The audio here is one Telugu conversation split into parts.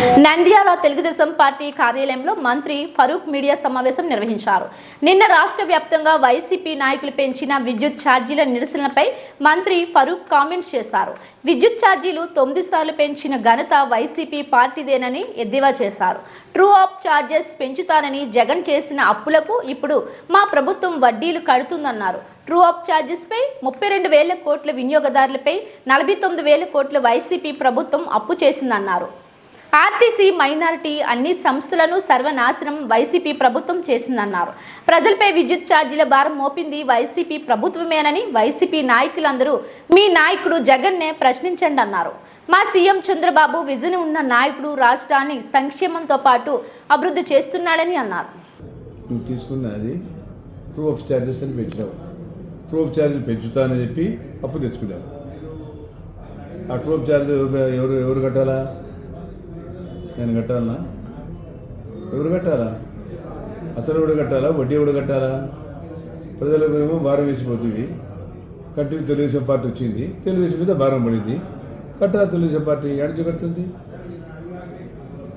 నంద్యాల తెలుగుదేశం పార్టీ కార్యాలయంలో మంత్రి ఫరూక్ మీడియా సమావేశం నిర్వహించారు. నిన్న రాష్ట్ర వ్యాప్తంగా వైసీపీ నాయకులు పెంచిన విద్యుత్ ఛార్జీల నిరసనపై మంత్రి ఫరూక్ కామెంట్స్ చేశారు. విద్యుత్ ఛార్జీలు తొమ్మిది సార్లు పెంచిన ఘనత వైసీపీ పార్టీదేనని ఎద్దేవా చేశారు. ట్రూ ఆఫ్ ఛార్జెస్ పెంచుతానని జగన్ చేసిన అప్పులకు ఇప్పుడు మా ప్రభుత్వం వడ్డీలు కడుతుందన్నారు. ట్రూ ఆఫ్ ఛార్జెస్పై ముప్పై రెండు వేల కోట్ల వినియోగదారులపై నలభై తొమ్మిది వేల కోట్ల వైసీపీ ప్రభుత్వం అప్పు చేసిందన్నారు. ఆర్టీసీ మైనారిటీ అన్ని సంస్థలను సర్వనాశనం వైసీపీ ప్రభుత్వం చేసిందన్నారు. ప్రజలపై విద్యుత్ ఛార్జీల భారం మోపింది వైసీపీ ప్రభుత్వమేనని వైసీపీ నాయకులందరూ మీ నాయకుడు జగన్నే ప్రశ్నించండి అన్నారు మా సీఎం చంద్రబాబు విజన్ ఉన్న నాయకుడు రాష్ట్రాన్ని సంక్షేమంతో పాటు అభివృద్ధి చేస్తున్నాడని అన్నారు. తీసుకున్నది ప్రూఫ్ ఛార్జెస్ అని పెంచినావు ప్రూఫ్ పెంచుతానని చెప్పి అప్పు తెచ్చుకున్నావు. ఆ ప్రూఫ్ ఛార్జ్ ఎవరు ఎవరు కట్టాలా? నేను కట్టాలనా? ఎవరు కట్టాలా? అసలు ఎవడు కట్టాలా? వడ్డీ ఎవడు కట్టాలా? ప్రజలకు ఏమో భారం వేసిపోతుంది. కట్టిన తెలుగుదేశం పార్టీ వచ్చింది. తెలుగుదేశం మీద భారం పడింది. కట్టాలి తెలుగుదేశం పార్టీ? ఎడచి కడుతుంది?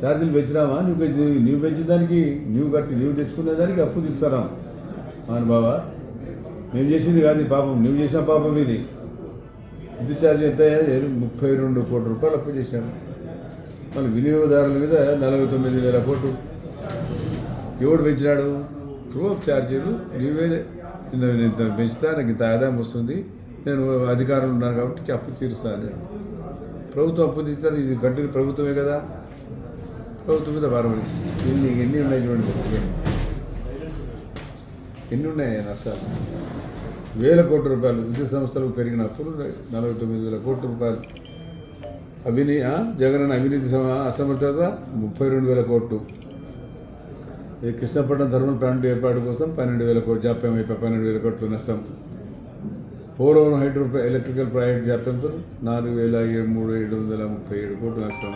ఛార్జీలు పెంచినామా? నువ్వు పెంచి నువ్వు పెంచిన దానికి నువ్వు కట్టి నువ్వు తెచ్చుకునే దానికి అప్పు తీస్తారా. మహానుభావ మేము చేసింది కాదు పాపం. నువ్వు చేసిన పాపం ఇది. విద్యుత్ ఛార్జీ ఎంత? ముప్పై రెండు కోట్ల రూపాయలు అప్పు చేశాను మన వినియోగదారుల మీద నలభై తొమ్మిది వేల కోట్లు. ఎవడు పెంచినాడు? ట్రూ ఛార్జీలు నీవే నేను ఇంత పెంచుతా నాకు ఇంత ఆదాయం వస్తుంది. నేను అధికారంలో ఉన్నాను కాబట్టి అప్పు తీరుస్తాను నేను ప్రభుత్వం అప్పు తీస్తాను ఇది కంటిన్యూ ప్రభుత్వమే కదా. ప్రభుత్వం మీద భారపడి ఎన్ని ఎన్ని ఉన్నాయి చూడండి. ఎన్ని ఉన్నాయి నష్టాలు? వేల కోట్ల రూపాయలు విద్యుత్ సంస్థలకు పెరిగిన అప్పులు నలభై తొమ్మిది వేల కోట్ల రూపాయలు. అవినీ ఆ, జగన్ అవినీతి అసమర్థత ముప్పై రెండు వేల కోట్లు. కృష్ణపట్నం థర్మల్ ప్లాంట్ ఏర్పాటు కోసం పన్నెండు వేల కోట్లు జాప్యం అయిపోయి పన్నెండు వేల కోట్లు నష్టం. పోలవరం హైడ్రో ఎలక్ట్రికల్ ప్రాజెక్ట్ జాప్యంతో నాలుగు వేల ఏడు మూడు ఏడు వందల ముప్పై ఏడు కోట్లు నష్టం.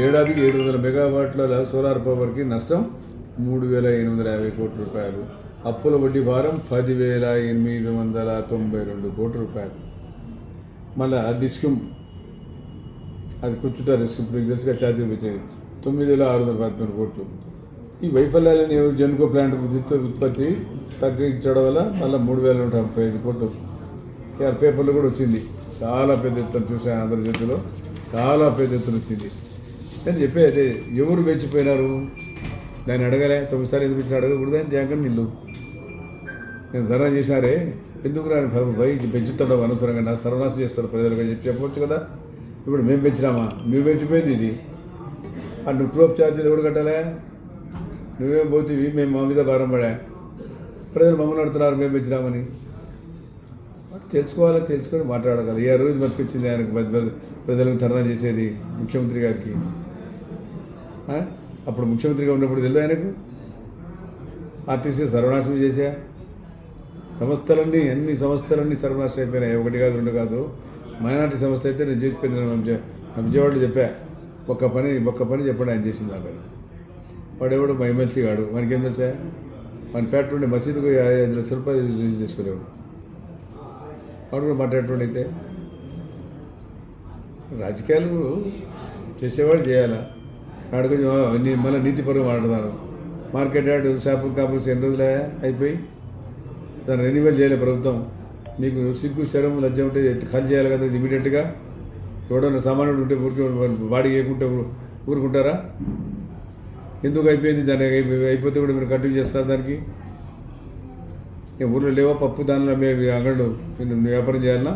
ఏడాదికి ఏడు వందల మెగావాట్ల సోలార్ పవర్కి నష్టం మూడు వేల ఎనిమిది వందల యాభై కోట్ల రూపాయలు. అప్పుల వడ్డీ భారం పదివేల ఎనిమిది వందల తొంభై రెండు కోట్ల రూపాయలు. మళ్ళీ డిస్కమ్ అది కూర్చుంటా రిస్క్ మీకు ఛార్జీలు వచ్చాయి తొమ్మిది వేల ఆరు వందల పదమూడు కోట్లు. ఈ వైఫల్యాలను జనుకో ప్లాంట్ విద్యుత్ ఉత్పత్తి తగ్గించడం వల్ల మళ్ళీ మూడు వేల నూట ముప్పై ఐదు కోట్లు. ఇక పేపర్లో కూడా వచ్చింది. చాలా పెద్ద ఎత్తున చూసాను ఆంధ్రజ్యోతిలో చాలా పెద్ద ఎత్తున వచ్చింది. నేను చెప్పే అదే ఎవరు పెంచిపోయినారు దాన్ని అడగలే. తొమ్మిదిసారి ఎందుకు ఇచ్చిన అడగకూడదు అని జగన్ నిల్లు నేను ధర్నా చేశారే. ఎందుకు రాని బయట పెంచుతాడు అనవసరంగా నా సర్వనాశం చేస్తారు ప్రజలకు చెప్పి చెప్పవచ్చు కదా. ఇప్పుడు మేము పెంచినామా? నువ్వు పెంచిపోయింది ఇది. ఆ నువ్వు ప్రూఫ్ ఛార్జీలు ఎవడు కట్టాలే? నువ్వేం పోతీవి? మేము మా మీద భారం పడా. ప్రజలు మమ్మల్ని అడుగుతున్నారు మేము పెంచినామని. తెలుసుకోవాలి? తెలుసుకొని మాట్లాడగలరు ఏ రోజు బతికొచ్చింది ఆయనకు ప్రజలకు ధర్నా చేసేది ముఖ్యమంత్రి గారికి. అప్పుడు ముఖ్యమంత్రిగా ఉన్నప్పుడు తెలియదు ఆయనకు? ఆర్టీసీ సర్వనాశనం చేశా. సంస్థలన్నీ అన్ని సంస్థలన్నీ సర్వనాశనం అయిపోయినాయి. ఒకటి కాదు రెండు కాదు. మైనార్టీ సంస్థ అయితే నేను చేసిపోయినాను విజయ- విజయవాడలో చెప్పా ఒక్క పని ఒక్క పని చెప్పండి ఆయన చేసింది ఆ వాడు ఎవడు మా ఎమ్మెల్సీ గాడు. మనకి ఏం తెలుసా? మన పేట నుండి మసీదుకు ఐదు లక్షల రూపాయలు రిలీజ్ చేసుకునేవాడు. వాడు కూడా మాట్లాడేటువంటి అయితే. రాజకీయాలు చేసేవాడు చేయాలా? వాడు కొంచెం అన్ని మళ్ళీ నీతిపరం మాట్లాడతారు మార్కెట్ యార్డ్ షాపింగ్ కాంప్లెక్స్ ఎన్ని రోజులే అయిపోయి. దాన్ని రెన్యువల్ చేయలే ప్రభుత్వం. నీకు సిగ్గు శరం లజ్జ ఉంటే ఖాళీ చేయాలి కదా ఇమీడియట్గా? ఎవడన్నా సామాన్యుడు ఉంటే ఊరికి బాడీ వేయకుంటే ఊరుకుంటారా? ఎందుకు అయిపోయింది దాని అయిపోతే కూడా మీరు కంటిన్యూ చేస్తారు దానికి? ఏ ఊర్లో లేవా పప్పు దానిలో మీ అంగళ్ళు? వ్యాపారం చేయాలన్నా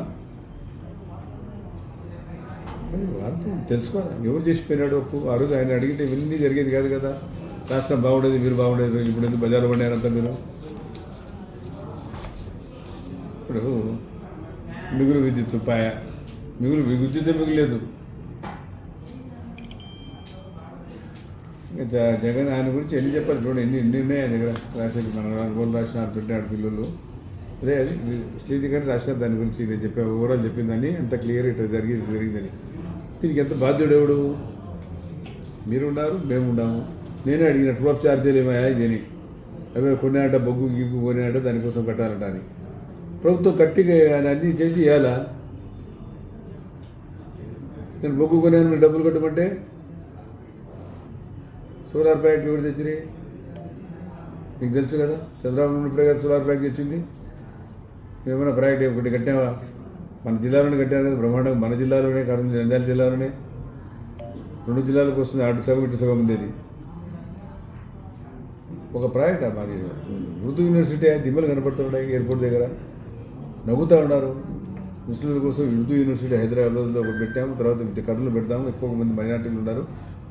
వార్త తెలుసుకోవాలి. ఎవరు చేసిపోయినాడు? ఒప్పు. ఆ రోజు ఆయన అడిగితే ఇవన్నీ జరిగేది కాదు కదా. రాష్ట్రం బాగుండేది మీరు బాగుండేది ఇప్పుడు ఎందుకు బజార్లో పడినారంతా మీరు? ఇప్పుడు మిగులు విద్యుత్ పాయ మిగులు విద్యుత్ మిగులేదు. జగన్ ఆయన గురించి ఎన్ని చెప్పాలి చూడండి ఎన్ని ఎన్ని ఉన్నాయి దగ్గర? రాసేది మన గోల్ రాసిన పెట్టినాడు పిల్లలు. అదే అది శ్రీది గారు రాశారు దాని గురించి నేను చెప్పా ఓవరాల్ చెప్పిందని అంత క్లియర్ ఇట్లా జరిగి జరిగిందని. దీనికి ఎంత బాధ్యుడు ఎవడు? మీరు ఉన్నారు మేము ఉన్నాము నేనే అడిగిన టూ ఆఫ్ ఛార్జీలు ఏమయ్యా ఇదని? అవే కొన్నాట బొగ్గు గిగ్గు కొన్నాట దానికోసం కట్టాలంట అని. ప్రభుత్వం గట్టిగా అన్నీ చేసి ఇవ్వాలా? నేను బొగ్గు కొనాను డబ్బులు కట్టమంటే? సోలార్ ప్యాక్ ఎవరు తెచ్చిరి నీకు తెలుసు కదా చంద్రబాబు ఉన్నప్పుడే కదా సోలార్ ప్యాక్ తెచ్చింది. ఏమైనా ప్రాజెక్ట్ ఒకటి కట్టావా? మన జిల్లాలోనే కట్టారు కదా బ్రహ్మాండం మన జిల్లాలోనే కరెంట్ నంద్యాల జిల్లాలోనే. రెండు జిల్లాలకు వస్తుంది అటు సగం ఇటు సగం ఉంది ఒక ప్రాజెక్ట్ మరి ఉర్దూ యూనివర్సిటీ దిమ్మలు కనపడుతున్నాయి ఎయిర్పోర్ట్ దగ్గర. నవ్వుతూ ఉన్నారు. ముస్లింల కోసం ఉర్దూ యూనివర్సిటీ హైదరాబాద్లో ఒకటి పెట్టాము. తర్వాత ఇది కర్నూలు పెడతాము. ఎక్కువ మంది మైనార్టీలు ఉన్నారు.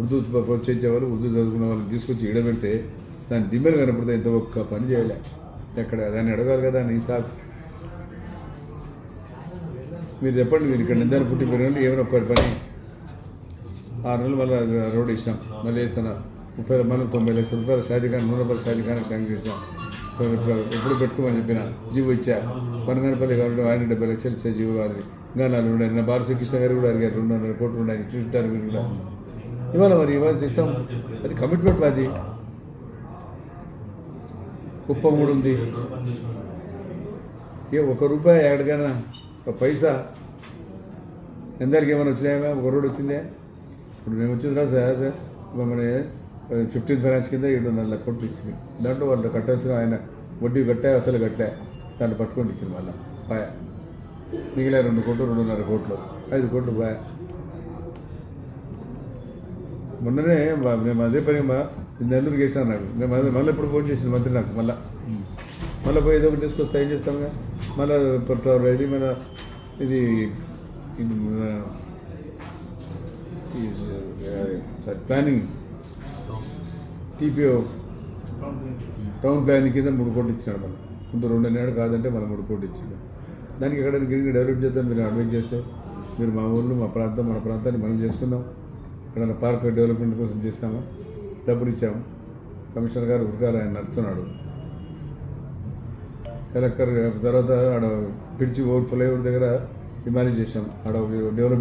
ఉర్దూ ప్రోత్సహించేవాళ్ళు ఉర్దూ చదువుకునే వాళ్ళు తీసుకొచ్చి ఈడ పెడితే దాని దిమ్మలు కనపడితే ఇంత ఒక్క పని చేయలే. ఎక్కడ దాన్ని అడగాలి కదా నీ సార్ మీరు చెప్పండి మీరు ఇక్కడ నిందాన్ని పుట్టి పెరగండి. ఏమైనా ఒక్కటి పని. ఆరు నెలలు మళ్ళీ రోడ్ ఇస్తాం మళ్ళీ వేస్తున్నారు ముప్పై మళ్ళీ తొంభై లక్షల రూపాయలు షాజీఖాన్ నూనె రూపాయలు షాజీఖాన్ శాంక్షన్ చేసాం ఎప్పుడు పెట్టుకోమని చెప్పిన జీవో ఇచ్చా. పనగానపల్లి కాబట్టి ఆయన డెబ్బై లక్షలు ఇచ్చే జీవో కాదు ఇంకా నాలుగు ఉన్నాయి. నా బాలశ్రీకృష్ణ గారు కూడా అడిగారు రెండున్నర కోట్లు ఉన్నాయి చూస్తారు మీరు కూడా. ఇవాళ మరి ఇవాళ ఇస్తాం అది కమిట్మెంట్ అది కుప్ప మూడు ఉంది. ఏ ఒక రూపాయి ఎక్కడికైనా ఒక పైసా? ఎందరికి ఏమైనా వచ్చినాయా ఒక రోడ్ వచ్చిందే? ఇప్పుడు మేము వచ్చిందా సార్ సార్ మమ్మల్ని ఫిఫ్టీన్ ఫైనాన్స్ కింద ఏడున్నర లక్ష కోట్లు ఇచ్చింది దాంట్లో వాళ్ళు కట్టాల్సిన ఆయన వడ్డీ కట్టా అసలు కట్టలే దాన్ని పట్టుకొని ఇచ్చింది మళ్ళీ పాయ మిగిలిన రెండు కోట్లు రెండున్నర కోట్లు ఐదు కోట్లు పాయ మొన్ననే మేము అదే పని మా నెల్లూరుకి వేసాను నాకు మేము అదే మళ్ళీ ఇప్పుడు ఫోన్ చేసింది మంత్రి నాకు మళ్ళీ మళ్ళీ పోయి ఏదో ఒకటి తీసుకొస్తే ఏం చేస్తాముగా మళ్ళీ ఇది మన ఇది ప్లానింగ్ టీపీఓ టౌన్ ప్లానింగ్ కింద మూడు కోట్లు ఇచ్చినాడు మళ్ళీ. ముందు రెండు నేడు కాదంటే మళ్ళీ మూడు కోట్లు ఇచ్చాడు దానికి ఎక్కడ గ్రీన్ డెవలప్ చేద్దాం మీరు అడ్వైజ్ చేస్తే మీరు మా ఊళ్ళు మా ప్రాంతం మన ప్రాంతాన్ని మనం చేసుకుందాం. ఇక్కడ పార్క్ డెవలప్మెంట్ కోసం చేసామా డబ్బులు ఇచ్చాము. కమిషనర్ గారు ఉరకాలు ఆయన నడుస్తున్నాడు. కలెక్టర్ తర్వాత ఆడ పిలిచి ఓవర్ ఫ్లైఓవర్ దగ్గర డిమాలిజ్ చేసాం ఆడ డెవలప్